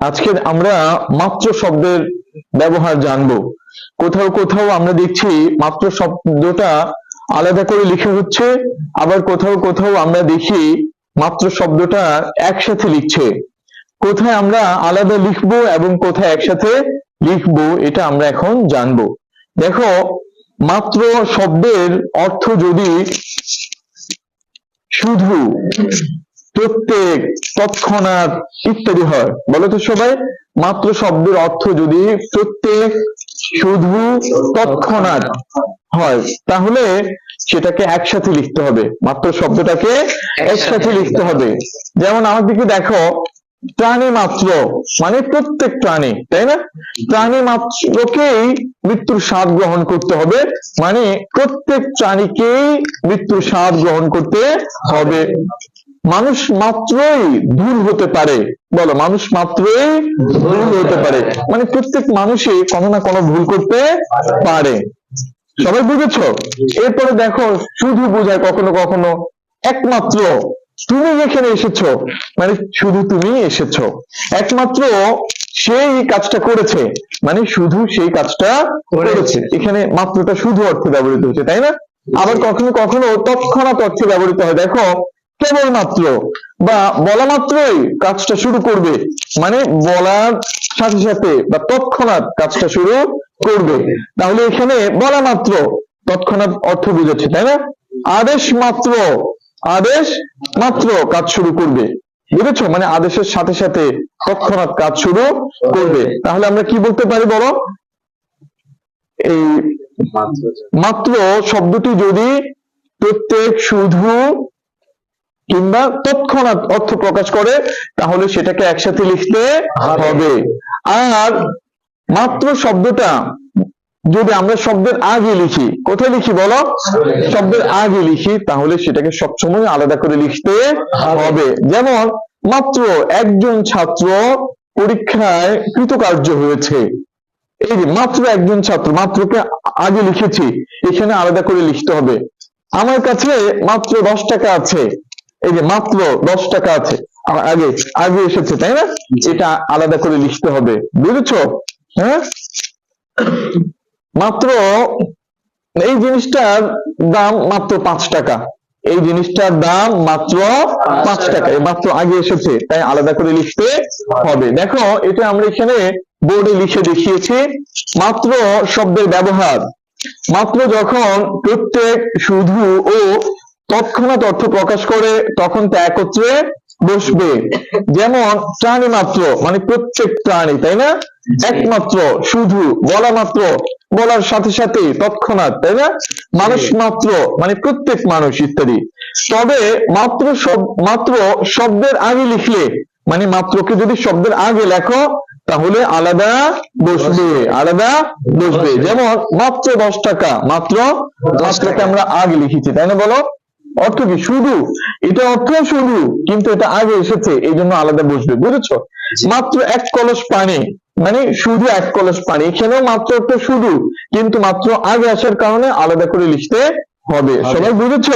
আজকে আমরা মাত্র শব্দের ব্যবহার জানব। কোথাও কোথাও আমরা দেখছি মাত্র শব্দটা আলাদা করে লিখে হচ্ছে, আবার কোথাও কোথাও আমরা দেখি মাত্র শব্দটা একসাথে লিখছে। কোথায় আমরা আলাদা লিখব এবং কোথায় একসাথে লিখব, এটা আমরা এখন জানব। দেখো, মাত্র শব্দের অর্থ যদি শুধু প্রত্যেক তৎক্ষণাৎ ইত্যাদি হয়। বলো তো সবাই, মাত্র শব্দের অর্থ যদি প্রত্যেক শুধু তৎক্ষণাৎ হয়, তাহলে সেটাকে একসাথে লিখতে হবে। মাত্র শব্দটাকে একসাথে লিখতে হবে। যেমন আমার দিকে দেখো, প্রাণী মাত্র মানে প্রত্যেক প্রাণী, তাই না? প্রাণী মাত্রকেই মৃত্যুর স্বাদ গ্রহণ করতে হবে মানে প্রত্যেক প্রাণীকেই মৃত্যুর স্বাদ গ্রহণ করতে হবে। মানুষ মাত্রই ভুল হতে পারে। বলো মানুষ মাত্রই ভুল হতে পারে। মানে প্রত্যেক মানুষই কোনো না কোনো ভুল করতে পারে। সবাই বুঝেছ? এরপরে দেখো শুধু বোঝায় কখনো কখনো একমাত্র তুমি যেখানে এসেছ মানে শুধু তুমি এসেছ। একমাত্র সেই কাজটা করেছে মানে শুধু সেই কাজটা করেছে। এখানে মাত্রটা শুধু অর্থে ব্যবহৃত হচ্ছে তাই না? আবার কখনো কখনো তৎক্ষণাৎ অর্থে ব্যবহৃত হয়। দেখো কেবলমাত্র বা বলা মাত্রই কাজটা শুরু করবে। মানে বলার সাথে সাথে বা তৎক্ষণাৎ কাজটা শুরু করবে। তাহলে এখানে বলা মাত্র, তৎক্ষণাৎ অর্থ বুঝাচ্ছে তাই না? আদেশ মাত্র আদেশ মাত্র কাজ শুরু করবে। বুঝেছ? মানে আদেশের সাথে সাথে তৎক্ষণাৎ কাজ শুরু করবে। তাহলে আমরা কি বলতে পারি বলো? এই মাত্র শব্দটি যদি প্রত্যেক শুধু কিংবা তৎক্ষণাৎ অর্থ প্রকাশ করে তাহলে সেটাকে একসাথে লিখতে হবে। আর মাত্র শব্দটা যদি আমরা শব্দের আগে লিখি কোথায় লিখি বলো? শব্দের আগে লিখি তাহলে সেটাকে সবসময় আলাদা করে লিখতে হবে। যেমন মাত্র একজন ছাত্র পরীক্ষায় কৃতকার্য হয়েছে। এই যে মাত্র একজন ছাত্র মাত্রকে আগে লিখেছি এখানে আলাদা করে লিখতে হবে। আমার কাছে মাত্র দশ টাকা আছে। এই যে মাত্র দশ টাকা আছে। আগে আগে এসেছে তাই না? এটা আলাদা করে লিখতে হবে বুঝেছ? হ্যাঁ? মাত্র এই জিনিসটার দাম মাত্র পাঁচ টাকা। এই জিনিসটার দাম মাত্র পাঁচ টাকা। মাত্র আগে এসেছে তাই আলাদা করে লিখতে হবে। দেখো এটা আমরা এখানে বোর্ডে লিখে দেখিয়েছি মাত্র শব্দের ব্যবহার। মাত্র যখন প্রত্যেক শুধু ও তৎক্ষণাৎ অর্থ প্রকাশ করে তখন তা একত্রে বসবে। যেমন প্রাণী মাত্র মানে প্রত্যেক প্রাণী তাই না? একমাত্র শুধু বলা মাত্র বলার সাথে সাথে তৎক্ষণাৎ তাই না? মানুষ মাত্র মানে প্রত্যেক মানুষ ইত্যাদি। তবে মাত্র মাত্র শব্দের আগে লিখলে মানে মাত্রকে যদি শব্দের আগে লেখো তাহলে আলাদা বসবে আলাদা বসবে। যেমন মাত্র দশ টাকা মাত্র দশ টাকা। আমরা আগে লিখেছি তাই না বলো? অর্থ কি? শুধু। এটা অর্থ শুধু কিন্তু এটা আগে এসেছে এই জন্য আলাদা বসবে বুঝেছ? মাত্র এক কলস পানি মানে শুধু এক কলস পানি এখানেও মাত্র একটা শুধু কিন্তু মাত্র আগে আসার কারণে আলাদা করে লিখতে হবে। সবাই বুঝেছ?